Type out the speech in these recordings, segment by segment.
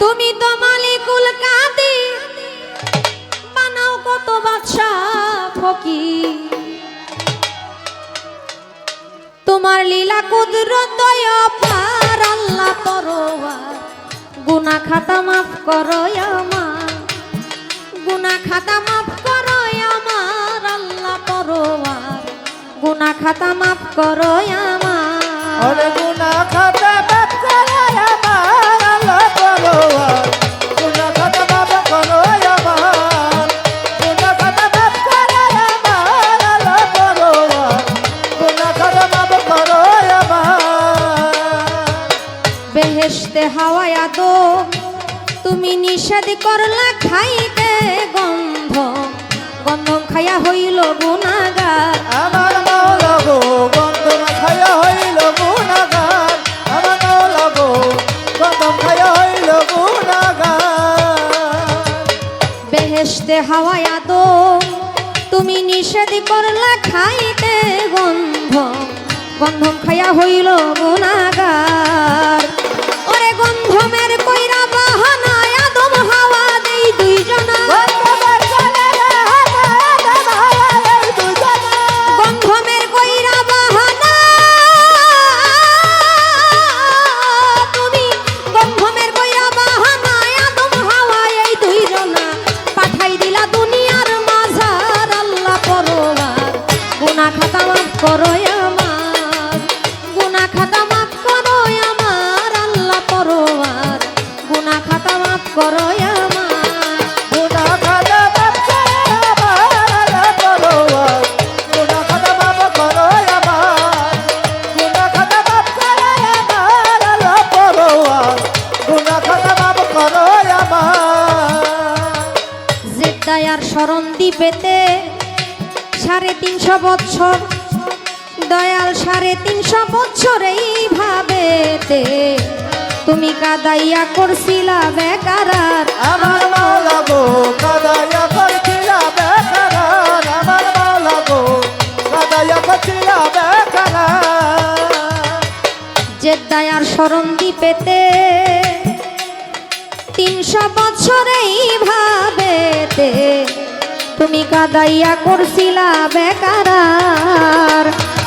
তুমি তো মালিকুল তোমার লীলা কুদরত পার, আল্লাহ পরোয়ার গুনা খাতা মাফ করো আমার গুনা খাতা গুনা খাতা মাফ করো আমার। গুনা খাতা মাফ করো আমার আল্লাহ পরোয়ার গুনা খাতা মাফ করো আমার। গুনা খাতা মাফ করো আমার আল্লাহ পরোয়ার গুনা খাতা মাফ করো আমার। বেহেশতে হাওয়ায়া দো তুমি নিষেধ করলা খাইতে গন্ধ। গন্ধ খাইয়া হইল গুনাগার। বেহেশতে হাওয়ায়া তো তুমি নিষেধ করলা খাইতে গন্ধ। গন্ধম খাইয়া হইল গুণাগার। ওরে গন্ধমের কইরা করো আমার। গুনা খাতা মাফ করো আমার। আল্লাহ পরোয়ার। গুনা খাতা মাফ করো জেদ্দায়ার শরণ দ্বীপেতে সাড়ে তিনশো দয়াল সাড়ে তিনশো বছর এইভাবেতে তুমি কাদাইয়া করছিলা বেকারার আমার মাওলা গো কাদায়া করছিলা বেকারার আমার মাওলা গো কাদায়া করছিলা বেকারার। জেদ্দায়ার শরণ দ্বীপেতে তিনশো বছর এইভাবেতে তুমি কাদাইয়া করছিলা বেকারার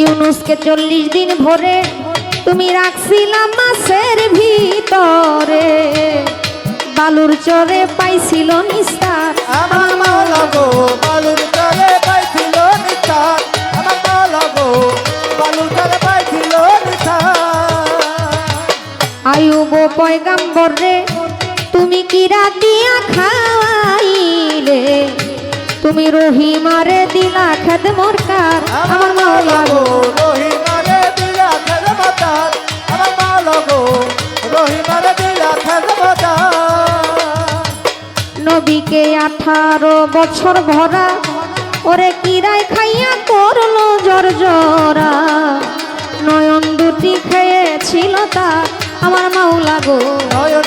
ইউনুসকে চল্লিশ দিন ভরে তুমি রাখছিলাম মাছের ভিতরে। বালুর চরে পাইছিল নিস্তার। আমার মাওলা গো বালুর আয়ুব পয়গাম্বর রে তুমি কিরা দিয়া খাওয়াইলে? তুমি রহিমারে দিলা খেদ মোরকার আমার মাওলা গো রহিমারে দিলা খেদ খেলমতার আমার মাওলা গো রহিমারে দিলা খেলমতার নবীকে আঠারো বছর ভরা ওরে কিরাই খাইয়া করল জর জরা নয়ন দুটি খেয়েছিল তা আমার মাওলা গো। নয়ন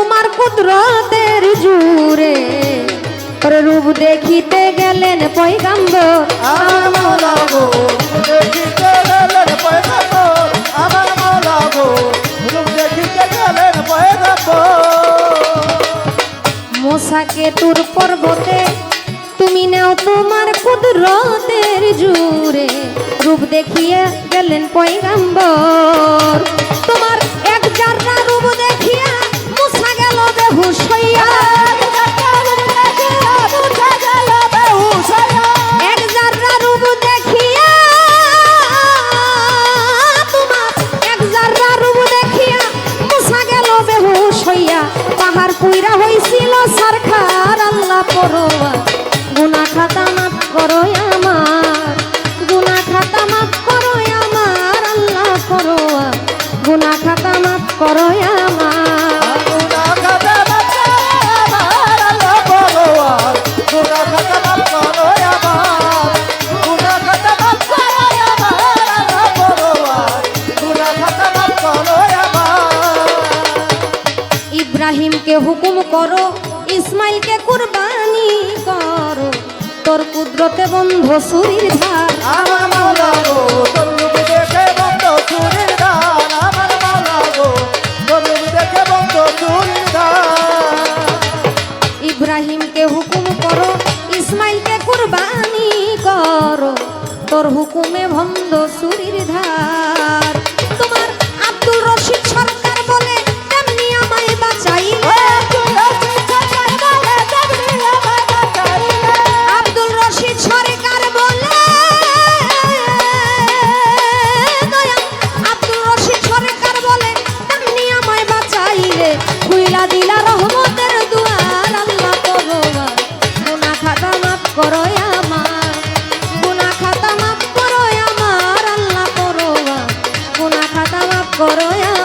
তোমার কুদরতের জুরে রূপ দেখিতে গেলেন পয়গাম্বর। দেখিতে রূপ দেখিতে গেলেন মোসাকে তোর পর্বতে তুমি নাও তোমার কুদরতের জুরে রূপ দেখিয়ে গেলেন পয়গাম্বর। তোমার এক জাররা রূপ দেখিয়ে 哈 বসুরির ধার। আমার মালা গো তল্লুক দেখে বন্ধ চুরির ধার। আমার মালা গো তল্লুক দেখে বন্ধ চুরির ধার। ইব্রাহিমকে হুকুম করো ইসমাইলকে কুরবানি করো। তোর হুকুমে ভন্দ সুরির ধার। করয়া